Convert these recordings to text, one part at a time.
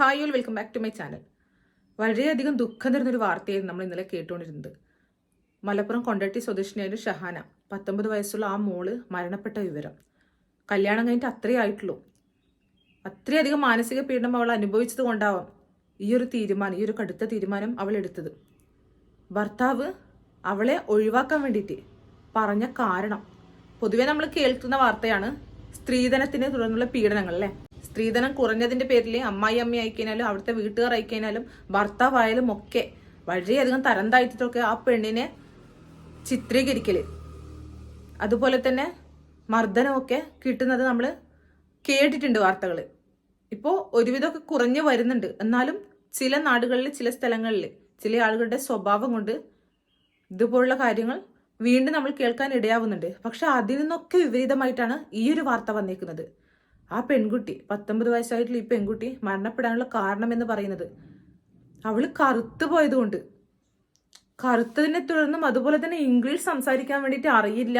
Hi all welcome back to my channel വളരെയധികം ദുഃഖം തരുന്നൊരു വാർത്തയായിരുന്നു നമ്മൾ ഇന്നലെ കേട്ടുകൊണ്ടിരുന്നത്. മലപ്പുറം കൊണ്ടട്ടി സ്വദേശിനിയായ ഷഹാന പത്തൊമ്പത് വയസ്സുള്ള ആ മോൾ മരണപ്പെട്ട വിവരം. കല്യാണം കഴിഞ്ഞിട്ട് അത്രേ ആയിട്ടുള്ളൂ. അത്രയധികം മാനസിക പീഡനം അവൾ അനുഭവിച്ചത് കൊണ്ടാവാം ഈ ഒരു തീരുമാനം ഈ ഒരു കടുത്ത തീരുമാനം അവൾ എടുത്തത്. ഭർത്താവ് അവളെ ഒഴിവാക്കാൻ വേണ്ടിയിട്ട് പറഞ്ഞ കാരണം പൊതുവെ നമ്മൾ കേൾക്കുന്ന വാർത്തയാണ് സ്ത്രീധനത്തിന് തുടർന്നുള്ള പീഡനങ്ങൾ അല്ലേ? സ്ത്രീധനം കുറഞ്ഞതിന്റെ പേരിൽ അമ്മായി അമ്മ അയക്കാനും അവിടുത്തെ വീട്ടുകാർ അയക്കാനും ഭർത്താവായാലും ഒക്കെ വളരെയധികം തരം ആ പെണ്ണിനെ ചിത്രീകരിക്കൽ. അതുപോലെ തന്നെ മർദ്ദനമൊക്കെ കിട്ടുന്നത് നമ്മൾ കേട്ടിട്ടുണ്ട് വാർത്തകൾ ഇപ്പോൾ ഒരുവിധമൊക്കെ കുറഞ്ഞു വരുന്നുണ്ട്. എന്നാലും ചില നാടുകളിൽ ചില സ്ഥലങ്ങളിൽ ചില ആളുകളുടെ സ്വഭാവം കൊണ്ട് ഇതുപോലുള്ള കാര്യങ്ങൾ വീണ്ടും നമ്മൾ കേൾക്കാൻ ഇടയാവുന്നുണ്ട്. പക്ഷെ അതിൽ നിന്നൊക്കെ വിപരീതമായിട്ടാണ് ഈ ഒരു വാർത്ത വന്നേക്കുന്നത്. ആ പെൺകുട്ടി പത്തൊമ്പത് വയസ്സായിട്ടുള്ള ഈ പെൺകുട്ടി മരണപ്പെടാനുള്ള കാരണം എന്ന് പറയുന്നത് അവൾ കറുത്തു പോയതുകൊണ്ട്. കറുത്തതിനെ തുടർന്നും അതുപോലെ തന്നെ ഇംഗ്ലീഷ് സംസാരിക്കാൻ വേണ്ടിയിട്ട് അറിയില്ല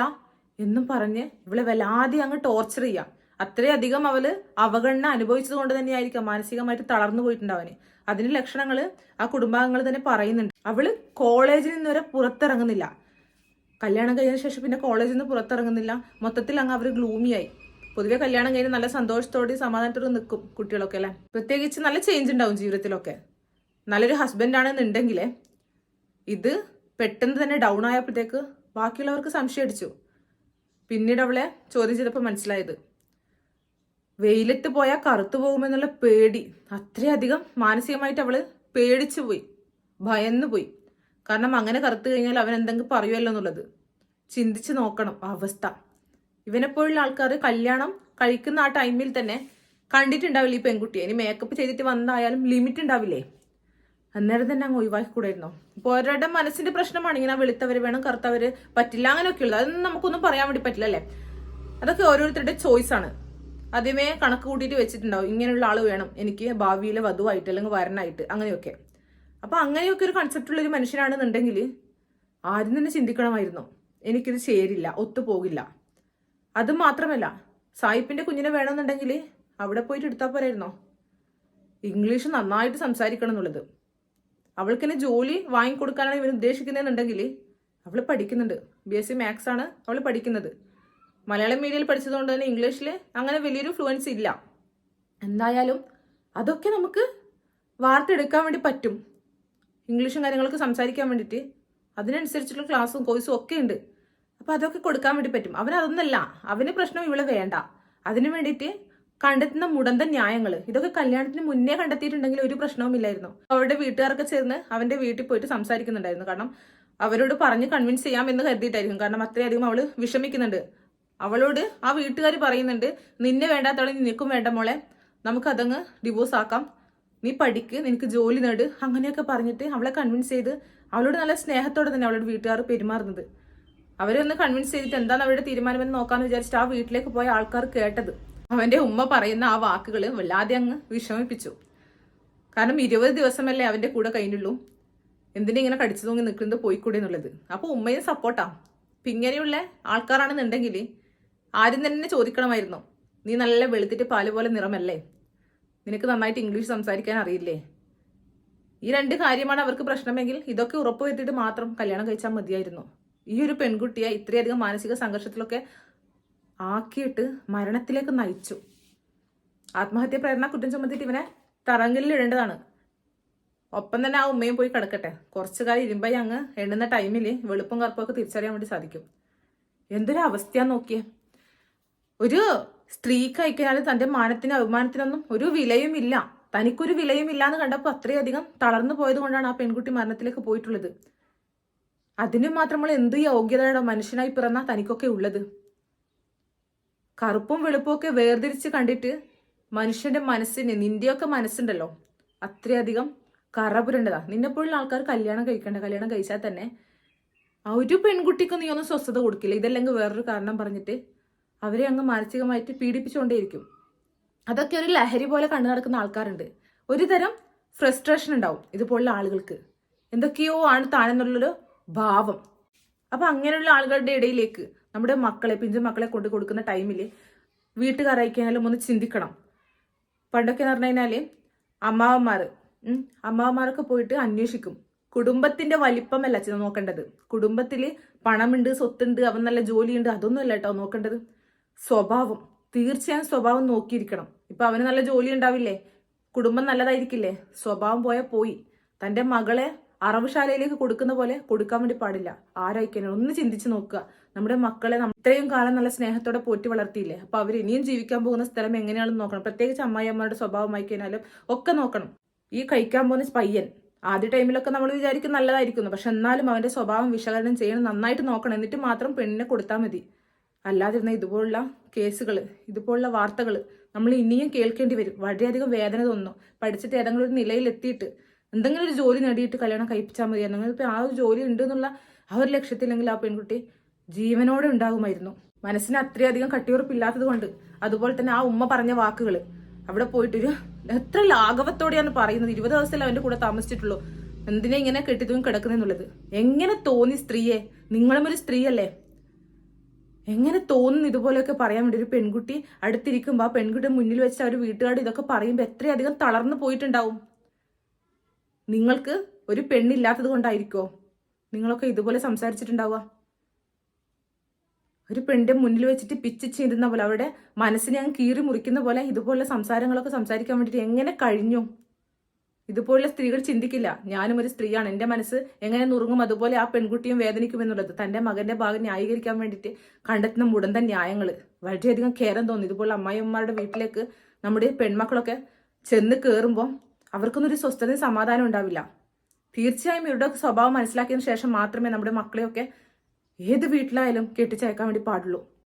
എന്നും പറഞ്ഞ് ഇവളെ വല്ലാതെ അങ്ങ് ടോർച്ചർ ചെയ്യാം. അത്രയധികം അവൾ അവഗണന അനുഭവിച്ചത് കൊണ്ട് തന്നെയായിരിക്കാം മാനസികമായിട്ട് തളർന്നു പോയിട്ടുണ്ടാവന്. അതിന് ലക്ഷണങ്ങൾ ആ കുടുംബാംഗങ്ങൾ തന്നെ പറയുന്നുണ്ട്. അവൾ കോളേജിൽ നിന്ന് വരെ പുറത്തിറങ്ങുന്നില്ല. കല്യാണം കഴിഞ്ഞ ശേഷം പിന്നെ കോളേജിൽ നിന്ന് പുറത്തിറങ്ങുന്നില്ല. മൊത്തത്തിൽ അങ്ങ് അവർ ഗ്ലൂമിയായി. പൊതുവെ കല്യാണം കഴിഞ്ഞ് നല്ല സന്തോഷത്തോടെ സമാധാനത്തോടെ നിൽക്കും കുട്ടികളൊക്കെ അല്ലേ? പ്രത്യേകിച്ച് നല്ല ചേഞ്ച് ഉണ്ടാവും ജീവിതത്തിലൊക്കെ. നല്ലൊരു ഹസ്ബൻഡ് ആണെന്നുണ്ടെങ്കിൽ ഇത് പെട്ടെന്ന് തന്നെ ഡൗൺ ആയപ്പോഴത്തേക്ക് ബാക്കിയുള്ളവർക്ക് സംശയം അടിച്ചു. പിന്നീട് അവളെ ചോദ്യം ചെയ്തപ്പോൾ മനസ്സിലായത് വെയിലത്ത് പോയാൽ കറുത്തു പോകുമെന്നുള്ള പേടി. അത്രയധികം മാനസികമായിട്ട് അവൾ പേടിച്ചു പോയി ഭയന്നു പോയി. കാരണം അങ്ങനെ കറുത്തു കഴിഞ്ഞാൽ അവൻ എന്തെങ്കിലും പറയുമല്ലോ എന്നുള്ളത്. ചിന്തിച്ച് നോക്കണം അവസ്ഥ. ഇവനെപ്പോഴുള്ള ആൾക്കാർ കല്യാണം കഴിക്കുന്ന ആ ടൈമിൽ തന്നെ കണ്ടിട്ടുണ്ടാവില്ല ഈ പെൺകുട്ടിയെ. ഇനി മേക്കപ്പ് ചെയ്തിട്ട് വന്നായാലും ലിമിറ്റ് ഉണ്ടാവില്ലേ? അന്നേരം തന്നെ അങ്ങ് ഒഴിവാക്കി കൂടായിരുന്നോ ഇപ്പോൾ ഓരോരുടെ മനസ്സിന്റെ പ്രശ്നമാണ് ഇങ്ങനെ വെളുത്തവര് വേണം കറുത്തവര് പറ്റില്ല അങ്ങനെയൊക്കെ ഉള്ളത് അതൊന്നും നമുക്കൊന്നും പറയാൻ വേണ്ടി പറ്റില്ല അല്ലേ? അതൊക്കെ ഓരോരുത്തരുടെ ചോയ്സ് ആണ്. ആദ്യമേ കണക്ക് കൂട്ടിയിട്ട് വെച്ചിട്ടുണ്ടാവും ഇങ്ങനെയുള്ള ആൾ വേണം എനിക്ക് ഭാവിയിലെ വധുവായിട്ട് അല്ലെങ്കിൽ വരനായിട്ട് അങ്ങനെയൊക്കെ. അപ്പൊ അങ്ങനെയൊക്കെ ഒരു കൺസെപ്റ്റ് ഉള്ള ഒരു മനുഷ്യനാണെന്നുണ്ടെങ്കിൽ ആരും തന്നെ ചിന്തിക്കണമായിരുന്നു. എനിക്കിത് ചേരില്ല ഒത്തുപോകില്ല. അത് മാത്രമല്ല സായിപ്പിന്റെ കുഞ്ഞിനെ വേണമെന്നുണ്ടെങ്കിൽ അവിടെ പോയിട്ട് എടുത്താൽ പോരായിരുന്നോ? ഇംഗ്ലീഷ് നന്നായിട്ട് സംസാരിക്കണം എന്നുള്ളത്. അവൾക്കിനെ ജോലി വാങ്ങിക്കൊടുക്കാനാണ് ഇവർ ഉദ്ദേശിക്കുന്നതെന്നുണ്ടെങ്കിൽ അവൾ പഠിക്കുന്നുണ്ട്. ബി എസ് സി മാത്സ് ആണ് അവൾ പഠിക്കുന്നത്. മലയാളം മീഡിയയിൽ പഠിച്ചതുകൊണ്ട് തന്നെ ഇംഗ്ലീഷിൽ അങ്ങനെ വലിയൊരു ഫ്ലുവൻസ് ഇല്ല. എന്തായാലും അതൊക്കെ നമുക്ക് വാർത്തെടുക്കാൻ വേണ്ടി പറ്റും. ഇംഗ്ലീഷും കാര്യങ്ങളൊക്കെ സംസാരിക്കാൻ വേണ്ടിയിട്ട്. അതിനനുസരിച്ചുള്ള ക്ലാസ്സും കോഴ്സും ഒക്കെ ഉണ്ട്. അപ്പോൾ അതൊക്കെ കൊടുക്കാൻ വേണ്ടി പറ്റും. അവൻ അതൊന്നല്ല അവന് പ്രശ്നം ഇവിടെ വേണ്ട. അതിനു വേണ്ടിയിട്ട് കണ്ടെത്തുന്ന മുടന്ത ന്യായങ്ങൾ ഇതൊക്കെ കല്യാണത്തിന് മുന്നേ കണ്ടെത്തിയിട്ടുണ്ടെങ്കിൽ ഒരു പ്രശ്നവും ഇല്ലായിരുന്നു. അവരുടെ വീട്ടുകാരൊക്കെ ചേർന്ന് അവന്റെ വീട്ടിൽ പോയിട്ട് സംസാരിക്കുന്നുണ്ടായിരുന്നു. കാരണം അവരോട് പറഞ്ഞ് കൺവിൻസ് ചെയ്യാം എന്ന് കരുതിയിട്ടായിരിക്കും. കാരണം അത്രയധികം അവൾ വിഷമിക്കുന്നുണ്ട്. അവളോട് ആ വീട്ടുകാർ പറയുന്നുണ്ട് നിന്നെ വേണ്ടാത്തവളെ നിനക്കും വേണ്ട മോളെ. നമുക്ക് അതങ്ങ് ഡിവോഴ്സ് ആക്കാം. നീ പഠിക്ക് നിനക്ക് ജോലി നേട്. അങ്ങനെയൊക്കെ പറഞ്ഞിട്ട് അവളെ കൺവിൻസ് ചെയ്ത് അവളോട് നല്ല സ്നേഹത്തോടെ തന്നെ അവളോട് വീട്ടുകാർ പെരുമാറുന്നത്. അവരെ ഒന്ന് കൺവിൻസ് ചെയ്തിട്ട് എന്താണ് അവരുടെ തീരുമാനമെന്ന് നോക്കാന്ന് വിചാരിച്ചിട്ട് ആ വീട്ടിലേക്ക് പോയ ആൾക്കാർ കേട്ടത്. അവന്റെ ഉമ്മ പറയുന്ന ആ വാക്കുകൾ വല്ലാതെ അങ്ങ് വിഷമിപ്പിച്ചു. കാരണം ഇരുപത് ദിവസമല്ലേ അവന്റെ കൂടെ കഴിഞ്ഞുള്ളൂ. എന്തിനാ ഇങ്ങനെ കടിച്ചു തൂങ്ങി നിൽക്കുന്നത് പോയിക്കൂടെ എന്നുള്ളത്. അപ്പൊ ഉമ്മയും സപ്പോർട്ടാ. പിങ്ങനെയുള്ള ആൾക്കാരാണെന്നുണ്ടെങ്കിൽ ആരും തന്നെ ചോദിക്കണമായിരുന്നു. നീ നല്ല വെളുത്തിട്ട് പാൽ പോലെ നിറമല്ലേ? നിനക്ക് നന്നായിട്ട് ഇംഗ്ലീഷ് സംസാരിക്കാൻ അറിയില്ലേ? ഈ രണ്ട് കാര്യമാണ് അവർക്ക് പ്രശ്നമെങ്കിൽ ഇതൊക്കെ ഉറപ്പുവരുത്തിയിട്ട് മാത്രം കല്യാണം കഴിച്ചാൽ മതിയായിരുന്നു. ഈ ഒരു പെൺകുട്ടിയെ ഇത്രയധികം മാനസിക സംഘർഷത്തിലൊക്കെ ആക്കിയിട്ട് മരണത്തിലേക്ക് നയിച്ചു. ആത്മഹത്യ പ്രേരണ കുറ്റം ചുമത്തിയിട്ട് ഇവനെ തറങ്കലിൽ ഇടേണ്ടതാണ്. ഒപ്പം തന്നെ ആ ഉമ്മയും പോയി കിടക്കട്ടെ. കുറച്ചു കാലം ഇരുമ്പായി അങ്ങ് എണ്ണുന്ന ടൈമിൽ വെളുപ്പും കറുപ്പൊക്കെ തിരിച്ചറിയാൻ വേണ്ടി സാധിക്കും. എന്തൊരു അവസ്ഥയാ നോക്കിയേ. ഒരു സ്ത്രീക്ക് അയക്കാനും തന്റെ മാനത്തിനും അഭിമാനത്തിനൊന്നും ഒരു വിലയും ഇല്ല. തനിക്കൊരു വിലയും ഇല്ല എന്ന് കണ്ടപ്പോൾ അത്രയധികം തളർന്നു പോയത് കൊണ്ടാണ് ആ പെൺകുട്ടി മരണത്തിലേക്ക് പോയിട്ടുള്ളത്. അതിന് മാത്രമുള്ള എന്ത് യോഗ്യതയുടെ മനുഷ്യനായി പിറന്ന തനിക്കൊക്കെ ഉള്ളത്? കറുപ്പും വെളുപ്പും ഒക്കെ വേർതിരിച്ച് കണ്ടിട്ട് മനുഷ്യന്റെ മനസ്സിന് നിന്റെയൊക്കെ മനസ്സുണ്ടല്ലോ അത്രയധികം കറപുരണ്ടതാ. നിന്നെപ്പോഴുള്ള ആൾക്കാർ കല്യാണം കഴിക്കണ്ട കല്യാണം കഴിച്ചാൽ തന്നെ ആ ഒരു പെൺകുട്ടിക്ക് നീ ഒന്നും സ്വസ്ഥത കൊടുക്കില്ല. ഇതല്ലെങ്കിൽ വേറൊരു കാരണം പറഞ്ഞിട്ട് അവരെ അങ്ങ് മാനസികമായിട്ട് പീഡിപ്പിച്ചുകൊണ്ടേയിരിക്കും അതൊക്കെ ഒരു ലഹരി പോലെ കണ്ടു നടക്കുന്ന ആൾക്കാരുണ്ട്. ഒരു തരം ഫ്രസ്ട്രേഷൻ ഉണ്ടാവും ഇതുപോലുള്ള ആളുകൾക്ക്. എന്തൊക്കെയോ ആണ് താനെന്നുള്ളൊരു ഭാവം. അപ്പൊ അങ്ങനെയുള്ള ആളുകളുടെ ഇടയിലേക്ക് നമ്മുടെ മക്കളെ പിഞ്ചു മക്കളെ കൊണ്ടു കൊടുക്കുന്ന ടൈമിൽ വീട്ടുകാരായിക്കഴിഞ്ഞാലും ഒന്ന് ചിന്തിക്കണം. പണ്ടൊക്കെ എന്ന് പറഞ്ഞു കഴിഞ്ഞാൽ അമ്മാവന്മാർ അമ്മാവന്മാരൊക്കെ പോയിട്ട് അന്വേഷിക്കും. കുടുംബത്തിന്റെ വലിപ്പമല്ല അച്ഛൻ നോക്കേണ്ടത്. കുടുംബത്തിൽ പണമുണ്ട് സ്വത്തുണ്ട് അവൻ നല്ല ജോലിയുണ്ട് അതൊന്നും അല്ല കേട്ടോ നോക്കേണ്ടത്. സ്വഭാവം. തീർച്ചയായും സ്വഭാവം നോക്കിയിരിക്കണം. ഇപ്പൊ അവന് നല്ല ജോലി ഉണ്ടാവില്ലേ? കുടുംബം നല്ലതായിരിക്കില്ലേ? സ്വഭാവം പോയാൽ പോയി. തന്റെ മകളെ അറവുശാലയിലേക്ക് കൊടുക്കുന്ന പോലെ കൊടുക്കാൻ വേണ്ടി പാടില്ല. ആരായിക്കാനും ഒന്ന് ചിന്തിച്ച് നോക്കുക. നമ്മുടെ മക്കളെ ഇത്രയും കാലം നല്ല സ്നേഹത്തോടെ പോറ്റി വളർത്തിയില്ലേ? അപ്പൊ അവർ ഇനിയും ജീവിക്കാൻ പോകുന്ന സ്ഥലം എങ്ങനെയാണെന്ന് നോക്കണം. പ്രത്യേകിച്ച് അമ്മായിയമ്മയുടെ സ്വഭാവമായി കഴിഞ്ഞാലും ഒക്കെ നോക്കണം. ഈ കഴിക്കാൻ പോകുന്ന പയ്യൻ ആദ്യ ടൈമിലൊക്കെ നമ്മൾ വിചാരിക്കും നല്ലതായിരിക്കുന്നു. പക്ഷെ എന്നാലും അവന്റെ സ്വഭാവം വിശകലനം ചെയ്യണം നന്നായിട്ട് നോക്കണം. എന്നിട്ട് മാത്രം പെണ്ണിനെ കൊടുത്താൽ മതി. അല്ലാതിരുന്ന ഇതുപോലുള്ള കേസുകൾ ഇതുപോലുള്ള വാർത്തകൾ നമ്മൾ ഇനിയും കേൾക്കേണ്ടി വരും. വളരെയധികം വേദന തോന്നുന്നു. പഠിച്ചിട്ട് ഏതെങ്കിലും ഒരു നിലയിൽ എത്തിയിട്ട് എന്തെങ്കിലും ഒരു ജോലി നേടിയിട്ട് കല്യാണം കഴിപ്പിച്ചാൽ മതി. ഇപ്പം ആ ഒരു ജോലി ഉണ്ട് എന്നുള്ള ആ ഒരു ലക്ഷ്യത്തില്ലെങ്കിൽ ആ പെൺകുട്ടി ജീവനോടെ ഉണ്ടാകുമായിരുന്നു. മനസ്സിന് അത്രയധികം കട്ടിയുറപ്പില്ലാത്തത് കൊണ്ട് അതുപോലെ തന്നെ ആ ഉമ്മ പറഞ്ഞ വാക്കുകൾ അവിടെ പോയിട്ടൊരു എത്ര ലാഘവത്തോടെയാണ് പറയുന്നത്. ഇരുപത് ദിവസത്തിൽ അവന്റെ കൂടെ താമസിച്ചിട്ടുള്ളൂ. എന്തിനെ ഇങ്ങനെ കെട്ടിത്തൂങ്ങി കിടക്കുന്നെന്നുള്ളത്? എങ്ങനെ തോന്നി സ്ത്രീയെ? നിങ്ങളും ഒരു സ്ത്രീയല്ലേ? എങ്ങനെ തോന്നുന്നു ഇതുപോലെയൊക്കെ പറയാൻ വേണ്ടി ഒരു പെൺകുട്ടി അടുത്തിരിക്കുമ്പോൾ ആ പെൺകുട്ടി മുന്നിൽ വെച്ച് അവർ വീട്ടുകാർ ഇതൊക്കെ പറയുമ്പോൾ എത്രയധികം തളർന്നു പോയിട്ടുണ്ടാവും. നിങ്ങൾക്ക് ഒരു പെണ്ണില്ലാത്തത് കൊണ്ടായിരിക്കോ? നിങ്ങളൊക്കെ ഇതുപോലെ സംസാരിച്ചിട്ടുണ്ടാവുക. ഒരു പെണ്ണിന്റെ മുന്നിൽ വെച്ചിട്ട് പിച്ച് ചീന്തുന്ന പോലെ അവരുടെ മനസ്സിനെ അങ്ങ് കീറി മുറിക്കുന്ന പോലെ ഇതുപോലെ സംസാരങ്ങളൊക്കെ സംസാരിക്കാൻ വേണ്ടിയിട്ട് എങ്ങനെ കഴിഞ്ഞു? ഇതുപോലുള്ള സ്ത്രീകൾ ചിന്തിക്കില്ല. ഞാനും ഒരു സ്ത്രീയാണ്. എന്റെ മനസ്സ് എങ്ങനെ നുറുങ്ങും അതുപോലെ ആ പെൺകുട്ടിയും വേദനിക്കുമെന്നുള്ളത് തന്റെ മകന്റെ ഭാഗം ന്യായീകരിക്കാൻ വേണ്ടിയിട്ട് കണ്ടെത്തുന്ന മുടന്ത ന്യായങ്ങൾ വളരെയധികം ഖേരം തോന്നി. ഇതുപോലെ അമ്മായിയമ്മമാരുടെ വീട്ടിലേക്ക് നമ്മുടെ പെൺമക്കളൊക്കെ ചെന്ന് കയറുമ്പോൾ അവർക്കൊന്നും ഒരു സ്വസ്ഥതയും സമാധാനം ഉണ്ടാവില്ല. തീർച്ചയായും ഇവരുടെ സ്വഭാവം മനസ്സിലാക്കിയതിനു ശേഷം മാത്രമേ നമ്മുടെ മക്കളെയൊക്കെ ഏത് വീട്ടിലായാലും കെട്ടിച്ചയക്കാൻ വേണ്ടി പാടുള്ളൂ.